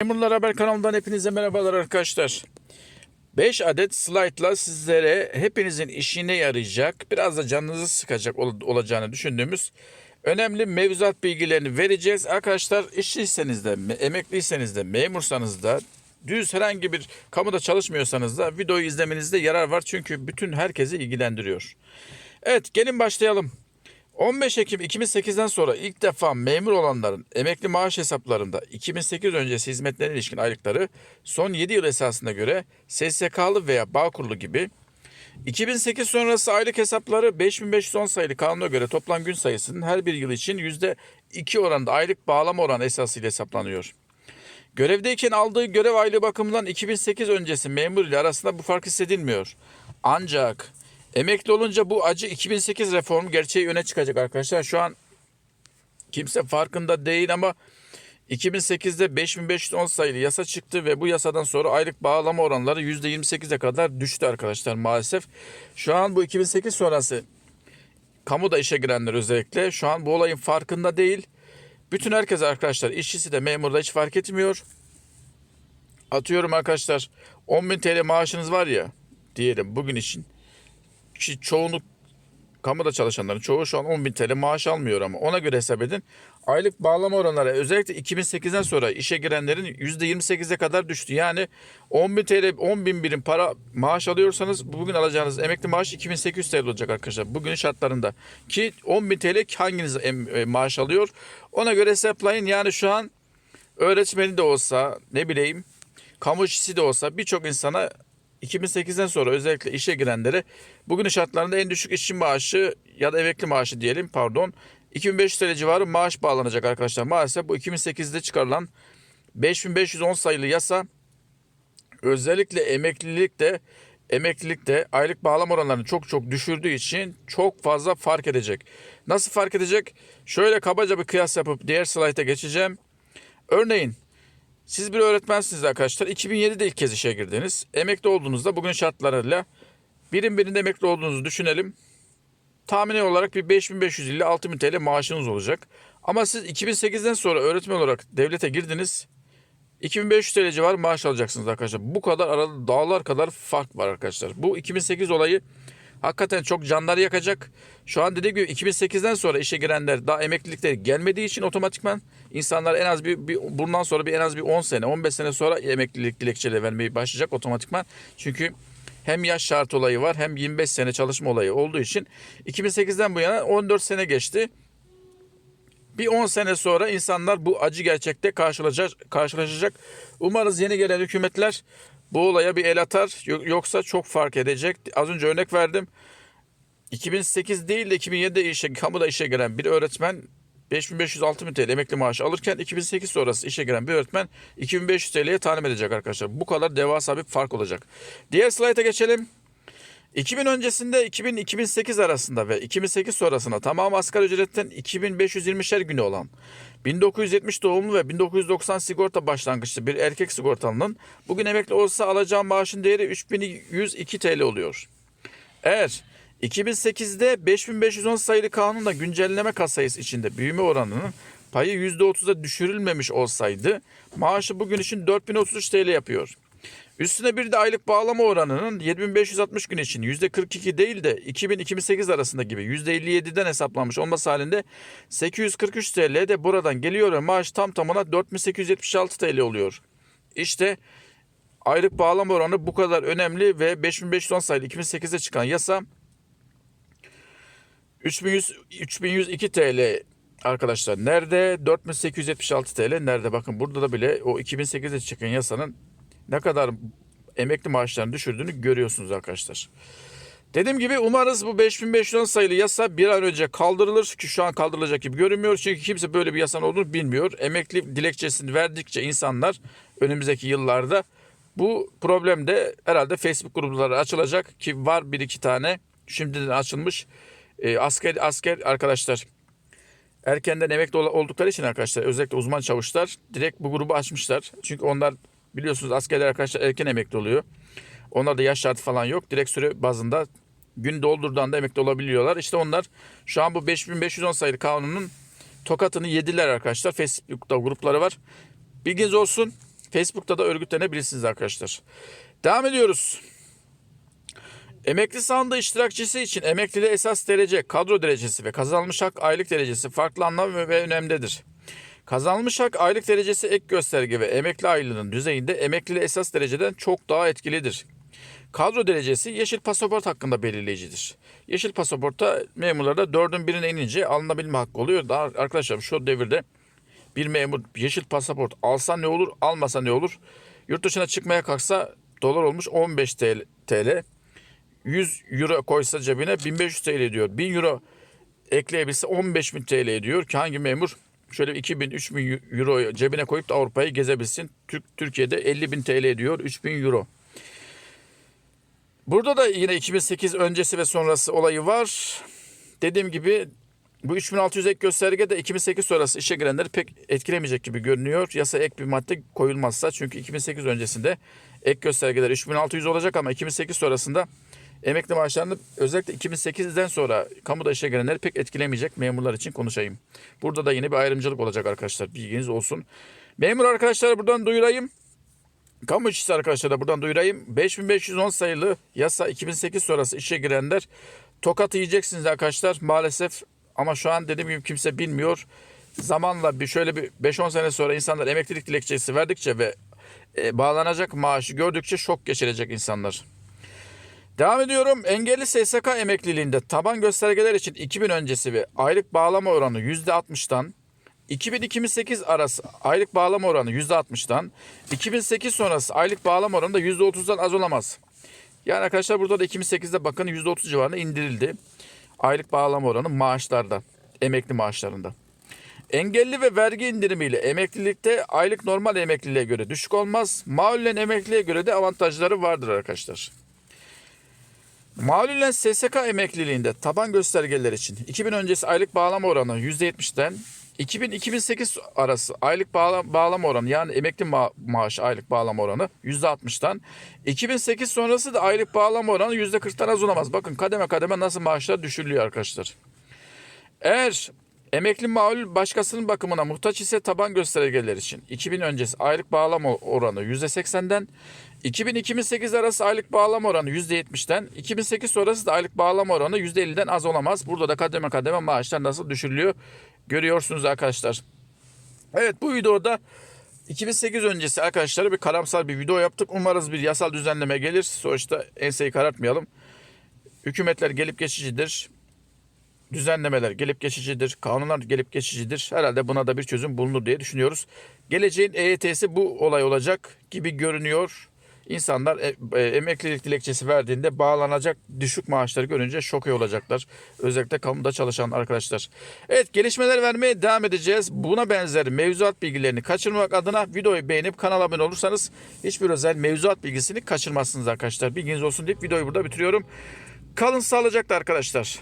Memurlar Haber kanalından hepinize merhabalar arkadaşlar. 5 adet slaytla sizlere hepinizin işine yarayacak, biraz da canınızı sıkacak ol- olacağını düşündüğümüz önemli mevzuat bilgilerini vereceğiz. Arkadaşlar işçiyseniz de, me- emekliyseniz de, memursanız da, düz herhangi bir kamuda çalışmıyorsanız da videoyu izlemenizde yarar var. Çünkü bütün herkesi ilgilendiriyor. Evet gelin başlayalım. 15 Ekim 2008'den sonra ilk defa memur olanların emekli maaş hesaplarında 2008 öncesi hizmetlerine ilişkin aylıkları son 7 yıl esasına göre SSK'lı veya Bağkurlu gibi 2008 sonrası aylık hesapları 5510 sayılı kanuna göre toplam gün sayısının her bir yıl için %2 oranında aylık bağlama oranı esasıyla hesaplanıyor. Görevdeyken aldığı görev aylığı bakımından 2008 öncesi memur ile arasında bu fark hissedilmiyor. Ancak emekli olunca bu acı 2008 reformu gerçeği öne çıkacak arkadaşlar. Şu an kimse farkında değil ama 2008'de 5510 sayılı yasa çıktı ve bu yasadan sonra aylık bağlama oranları %28'e kadar düştü arkadaşlar maalesef. Şu an bu 2008 sonrası kamuda işe girenler özellikle şu an bu olayın farkında değil. Bütün herkes arkadaşlar işçisi de memur da hiç fark etmiyor. Atıyorum arkadaşlar 10.000 TL maaşınız var ya diyelim bugün için. Ki çoğunluk kamuda çalışanların çoğu şu an 10.000 TL maaş almıyor ama ona göre hesap edin. Aylık bağlama oranları özellikle 2008'den sonra işe girenlerin %28'e kadar düştü. Yani 10.000 TL 10.000 birim para maaş alıyorsanız bugün alacağınız emekli maaş 2800 TL olacak arkadaşlar. Bugünün şartlarında. Ki 10.000 TL hanginiz e, maaş alıyor? Ona göre hesaplayın. Yani şu an öğretmeni de olsa ne bileyim kamu işçisi de olsa birçok insana 2008'den sonra özellikle işe girenlere bugünün şartlarında en düşük işçi maaşı ya da emekli maaşı diyelim pardon 2500 TL civarı maaş bağlanacak arkadaşlar. Maalesef bu 2008'de çıkarılan 5510 sayılı yasa özellikle emeklilikte emeklilikte aylık bağlam oranlarını çok çok düşürdüğü için çok fazla fark edecek. Nasıl fark edecek? Şöyle kabaca bir kıyas yapıp diğer slayta geçeceğim. Örneğin siz bir öğretmensiniz arkadaşlar. 2007'de ilk kez işe girdiniz. Emekli olduğunuzda bugün şartlarıyla birim birinde emekli olduğunuzu düşünelim. Tahmini olarak bir 5500 ile 6000 TL maaşınız olacak. Ama siz 2008'den sonra öğretmen olarak devlete girdiniz. 2500 TL civarı maaş alacaksınız arkadaşlar. Bu kadar arada dağlar kadar fark var arkadaşlar. Bu 2008 olayı hakikaten çok canları yakacak. Şu an dediğim gibi 2008'den sonra işe girenler daha emeklilikleri gelmediği için otomatikman insanlar en az bir, bir bundan sonra bir en az bir 10 sene 15 sene sonra emeklilik dilekçeleri vermeye başlayacak otomatikman. Çünkü hem yaş şart olayı var hem 25 sene çalışma olayı olduğu için 2008'den bu yana 14 sene geçti. Bir 10 sene sonra insanlar bu acı gerçekte karşılaşacak. karşılaşacak. Umarız yeni gelen hükümetler bu olaya bir el atar. Yok- Yoksa çok fark edecek. Az önce örnek verdim. 2008 değil de 2007'de işe, kamuda işe giren bir öğretmen 5506 bin TL emekli maaşı alırken 2008 sonrası işe giren bir öğretmen 2500 TL'ye talim edecek arkadaşlar. Bu kadar devasa bir fark olacak. Diğer slayta geçelim. 2000 öncesinde 2000 2008 arasında ve 2008 sonrasında tamam asgari ücretten 2520'şer günü olan 1970 doğumlu ve 1990 sigorta başlangıçlı bir erkek sigortalının bugün emekli olsa alacağı maaşın değeri 3102 TL oluyor. Eğer 2008'de 5510 sayılı kanunla güncelleme kasayısı içinde büyüme oranının payı %30'a düşürülmemiş olsaydı maaşı bugün için 4033 TL yapıyor. Üstüne bir de aylık bağlama oranının 7560 gün için %42 değil de 2000-2008 arasında gibi %57'den hesaplanmış olması halinde 843 TL de buradan geliyor ve maaş tam tamına 4876 TL oluyor. İşte aylık bağlama oranı bu kadar önemli ve 5510 sayılı 2008'de çıkan yasa 3100, 3102 TL arkadaşlar nerede? 4876 TL nerede? Bakın burada da bile o 2008'de çıkan yasanın ne kadar emekli maaşlarını düşürdüğünü görüyorsunuz arkadaşlar. Dediğim gibi umarız bu 5510 sayılı yasa bir an önce kaldırılır ki şu an kaldırılacak gibi görünmüyor. Çünkü kimse böyle bir yasanın olduğunu bilmiyor. Emekli dilekçesini verdikçe insanlar önümüzdeki yıllarda bu problem de herhalde Facebook grupları açılacak ki var bir iki tane şimdiden açılmış e, asker asker arkadaşlar erkenden emekli ol- oldukları için arkadaşlar özellikle uzman çavuşlar direkt bu grubu açmışlar. Çünkü onlar biliyorsunuz askerler arkadaşlar erken emekli oluyor. Onlarda yaş şartı falan yok. Direkt süre bazında gün doldurduğunda emekli olabiliyorlar. İşte onlar şu an bu 5510 sayılı kanunun tokatını yediler arkadaşlar. Facebook'ta grupları var. Bilginiz olsun. Facebook'ta da örgütlenebilirsiniz arkadaşlar. Devam ediyoruz. Emekli sandığı iştirakçısı için emeklide esas derece, kadro derecesi ve kazanılmış hak aylık derecesi farklı anlam ve ve Kazanılmış hak aylık derecesi ek gösterge ve emekli aylığının düzeyinde emeklili esas dereceden çok daha etkilidir. Kadro derecesi yeşil pasaport hakkında belirleyicidir. Yeşil pasaportta memurlarda dördün birine inince alınabilme hakkı oluyor. Daha arkadaşlar şu devirde bir memur yeşil pasaport alsa ne olur, almasa ne olur? Yurt dışına çıkmaya kalksa dolar olmuş 15 TL. TL. 100 euro koysa cebine 1500 TL ediyor. 1000 euro ekleyebilse 15.000 TL ediyor ki hangi memur şöyle 2000 3000 euro cebine koyup da Avrupa'yı gezebilsin. Türk Türkiye'de 50.000 TL ediyor 3000 euro. Burada da yine 2008 öncesi ve sonrası olayı var. Dediğim gibi bu 3600 ek gösterge de 2008 sonrası işe girenleri pek etkilemeyecek gibi görünüyor. Yasa ek bir madde koyulmazsa çünkü 2008 öncesinde ek göstergeler 3600 olacak ama 2008 sonrasında emekli maaşlarını özellikle 2008'den sonra kamuda işe girenleri pek etkilemeyecek memurlar için konuşayım. Burada da yine bir ayrımcılık olacak arkadaşlar bilginiz olsun. Memur arkadaşlar buradan duyurayım. Kamu işçisi arkadaşlar da buradan duyurayım. 5510 sayılı yasa 2008 sonrası işe girenler tokat yiyeceksiniz arkadaşlar maalesef. Ama şu an dediğim gibi kimse bilmiyor. Zamanla bir şöyle bir 5-10 sene sonra insanlar emeklilik dilekçesi verdikçe ve e, bağlanacak maaşı gördükçe şok geçirecek insanlar. Devam ediyorum. Engelli SSK emekliliğinde taban göstergeler için 2000 öncesi ve aylık bağlama oranı %60'dan 2000-2008 arası aylık bağlama oranı %60'dan 2008 sonrası aylık bağlama oranı da %30'dan az olamaz. Yani arkadaşlar burada da 2008'de bakın %30 civarında indirildi. Aylık bağlama oranı maaşlarda, emekli maaşlarında. Engelli ve vergi indirimiyle emeklilikte aylık normal emekliliğe göre düşük olmaz. Mağlulen emekliliğe göre de avantajları vardır arkadaşlar. Mağlulen SSK emekliliğinde taban göstergeler için 2000 öncesi aylık bağlama oranı %70'den 2000-2008 arası aylık bağla- bağlama oranı yani emekli ma- maaşı aylık bağlama oranı %60'dan 2008 sonrası da aylık bağlama oranı %40'tan az olamaz. Bakın kademe kademe nasıl maaşlar düşürülüyor arkadaşlar. Eğer emekli mağlul başkasının bakımına muhtaç ise taban göstergeler için 2000 öncesi aylık bağlama oranı %80'den 2000-2008 arası aylık bağlama oranı %70'den 2008 sonrası da aylık bağlama oranı %50'den az olamaz. Burada da kademe kademe maaşlar nasıl düşürülüyor görüyorsunuz arkadaşlar. Evet bu videoda 2008 öncesi arkadaşlar bir karamsar bir video yaptık. Umarız bir yasal düzenleme gelir. Sonuçta enseyi karartmayalım. Hükümetler gelip geçicidir. Düzenlemeler gelip geçicidir. Kanunlar gelip geçicidir. Herhalde buna da bir çözüm bulunur diye düşünüyoruz. Geleceğin EYT'si bu olay olacak gibi görünüyor. İnsanlar e, e, emeklilik dilekçesi verdiğinde bağlanacak düşük maaşları görünce şok olacaklar. Özellikle kamuda çalışan arkadaşlar. Evet gelişmeler vermeye devam edeceğiz. Buna benzer mevzuat bilgilerini kaçırmamak adına videoyu beğenip kanala abone olursanız hiçbir özel mevzuat bilgisini kaçırmazsınız arkadaşlar. Bilginiz olsun deyip videoyu burada bitiriyorum. Kalın sağlıcakla arkadaşlar.